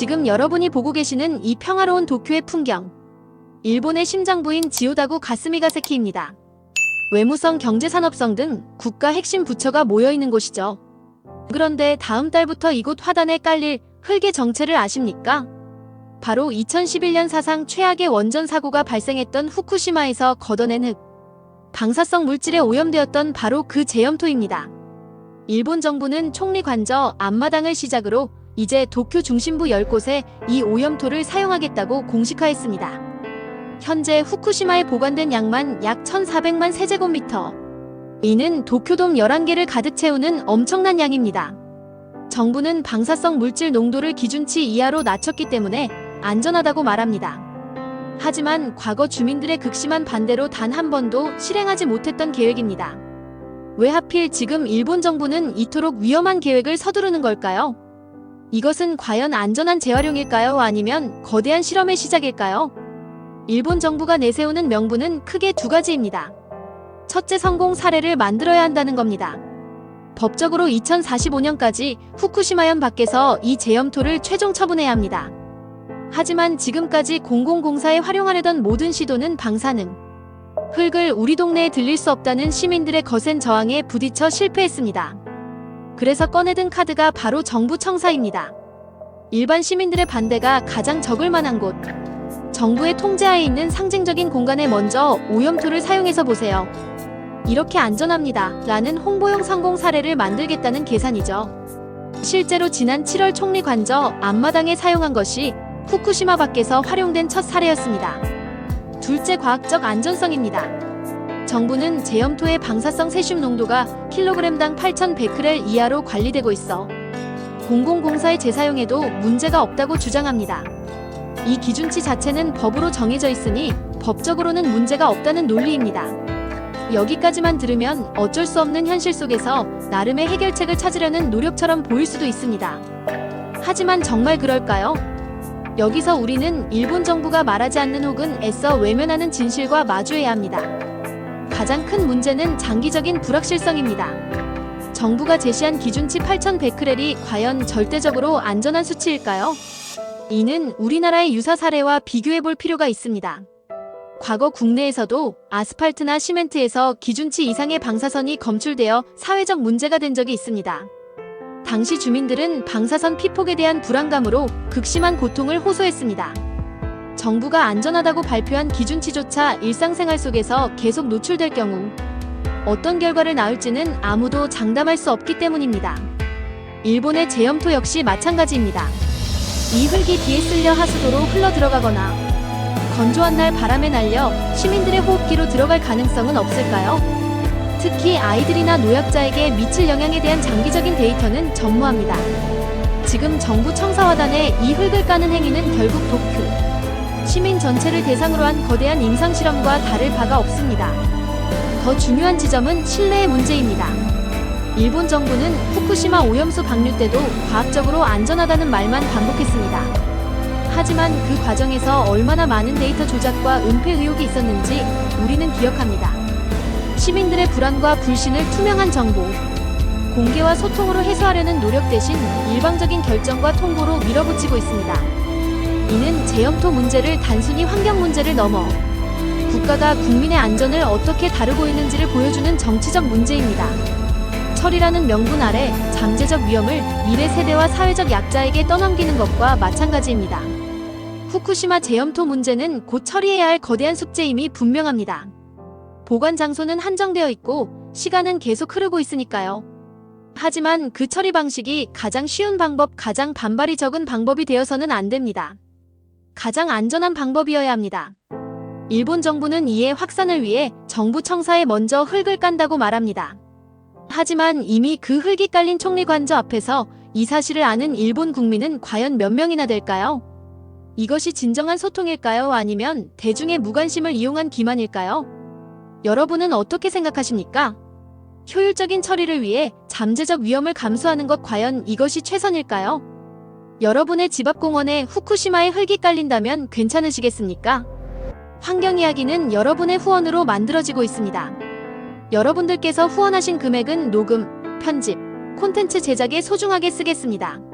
지금 여러분이 보고 계시는 이 평화로운 도쿄의 풍경. 일본의 심장부인 지오다구 가스미가세키입니다. 외무성, 경제산업성 등 국가 핵심 부처가 모여 있는 곳이죠. 그런데 다음 달부터 이곳 화단에 깔릴 흙의 정체를 아십니까? 바로 2011년 사상 최악의 원전 사고가 발생했던 후쿠시마에서 걷어낸 흙. 방사성 물질에 오염되었던 바로 그 제염토입니다. 일본 정부는 총리 관저 앞마당을 시작으로 이제 도쿄 중심부 10곳에 이 오염토를 사용하겠다고 공식화했습니다. 현재 후쿠시마에 보관된 양만 약 1,400만 세제곱미터. 이는 도쿄돔 11개를 가득 채우는 엄청난 양입니다. 정부는 방사성 물질 농도를 기준치 이하로 낮췄기 때문에 안전하다고 말합니다. 하지만 과거 주민들의 극심한 반대로 단 한 번도 실행하지 못했던 계획입니다. 왜 하필 지금 일본 정부는 이토록 위험한 계획을 서두르는 걸까요? 이것은 과연 안전한 재활용일까요? 아니면 거대한 실험의 시작일까요? 일본 정부가 내세우는 명분은 크게 두 가지입니다. 첫째 성공 사례를 만들어야 한다는 겁니다. 법적으로 2045년까지 후쿠시마현 밖에서 이 제염토를 최종 처분해야 합니다. 하지만 지금까지 공공공사에 활용하려던 모든 시도는 방사능. 흙을 우리 동네에 들릴 수 없다는 시민들의 거센 저항에 부딪혀 실패했습니다. 그래서 꺼내든 카드가 바로 정부 청사입니다. 일반 시민들의 반대가 가장 적을 만한 곳. 정부의 통제하에 있는 상징적인 공간에 먼저 오염토를 사용해서 보세요. 이렇게 안전합니다. 라는 홍보용 성공 사례를 만들겠다는 계산이죠. 실제로 지난 7월 총리 관저 앞마당에 사용한 것이 후쿠시마 밖에서 활용된 첫 사례였습니다. 둘째 과학적 안전성입니다. 정부는 제염토의 방사성 세슘 농도가 킬로그램당 8,100크렐 이하로 관리되고 있어 공공공사의 재사용에도 문제가 없다고 주장합니다. 이 기준치 자체는 법으로 정해져 있으니 법적으로는 문제가 없다는 논리입니다. 여기까지만 들으면 어쩔 수 없는 현실 속에서 나름의 해결책을 찾으려는 노력처럼 보일 수도 있습니다. 하지만 정말 그럴까요? 여기서 우리는 일본 정부가 말하지 않는 혹은 애써 외면하는 진실과 마주해야 합니다. 가장 큰 문제는 장기적인 불확실성입니다. 정부가 제시한 기준치 8,100크렐이 과연 절대적으로 안전한 수치일까요? 이는 우리나라의 유사 사례와 비교해 볼 필요가 있습니다. 과거 국내에서도 아스팔트나 시멘트에서 기준치 이상의 방사선이 검출되어 사회적 문제가 된 적이 있습니다. 당시 주민들은 방사선 피폭에 대한 불안감으로 극심한 고통을 호소했습니다. 정부가 안전하다고 발표한 기준치조차 일상생활 속에서 계속 노출될 경우 어떤 결과를 낳을지는 아무도 장담할 수 없기 때문입니다. 일본의 제염토 역시 마찬가지입니다. 이 흙이 비에 쓸려 하수도로 흘러 들어가거나 건조한 날 바람에 날려 시민들의 호흡기로 들어갈 가능성은 없을까요? 특히 아이들이나 노약자에게 미칠 영향에 대한 장기적인 데이터는 전무합니다. 지금 정부 청사화단에 이 흙을 까는 행위는 결국 도쿄 시민 전체를 대상으로 한 거대한 임상 실험과 다를 바가 없습니다. 더 중요한 지점은 신뢰의 문제입니다. 일본 정부는 후쿠시마 오염수 방류 때도 과학적으로 안전하다는 말만 반복했습니다. 하지만 그 과정에서 얼마나 많은 데이터 조작과 은폐 의혹이 있었는지 우리는 기억합니다. 시민들의 불안과 불신을 투명한 정보, 공개와 소통으로 해소하려는 노력 대신 일방적인 결정과 통보로 밀어붙이고 있습니다. 이는 제염토 문제를 단순히 환경 문제를 넘어 국가가 국민의 안전을 어떻게 다루고 있는지를 보여주는 정치적 문제입니다. 처리라는 명분 아래 잠재적 위험을 미래 세대와 사회적 약자에게 떠넘기는 것과 마찬가지입니다. 후쿠시마 제염토 문제는 곧 처리해야 할 거대한 숙제임이 분명합니다. 보관 장소는 한정되어 있고 시간은 계속 흐르고 있으니까요. 하지만 그 처리 방식이 가장 쉬운 방법, 가장 반발이 적은 방법이 되어서는 안 됩니다. 가장 안전한 방법이어야 합니다. 일본 정부는 이에 확산을 위해 정부 청사에 먼저 흙을 깐다고 말합니다. 하지만 이미 그 흙이 깔린 총리 관저 앞에서 이 사실을 아는 일본 국민은 과연 몇 명이나 될까요? 이것이 진정한 소통일까요? 아니면 대중의 무관심을 이용한 기만일까요? 여러분은 어떻게 생각하십니까? 효율적인 처리를 위해 잠재적 위험을 감수하는 것 과연 이것이 최선일까요? 여러분의 집 앞 공원에 후쿠시마에 흙이 깔린다면 괜찮으시겠습니까? 환경 이야기는 여러분의 후원으로 만들어지고 있습니다. 여러분들께서 후원하신 금액은 녹음, 편집, 콘텐츠 제작에 소중하게 쓰겠습니다.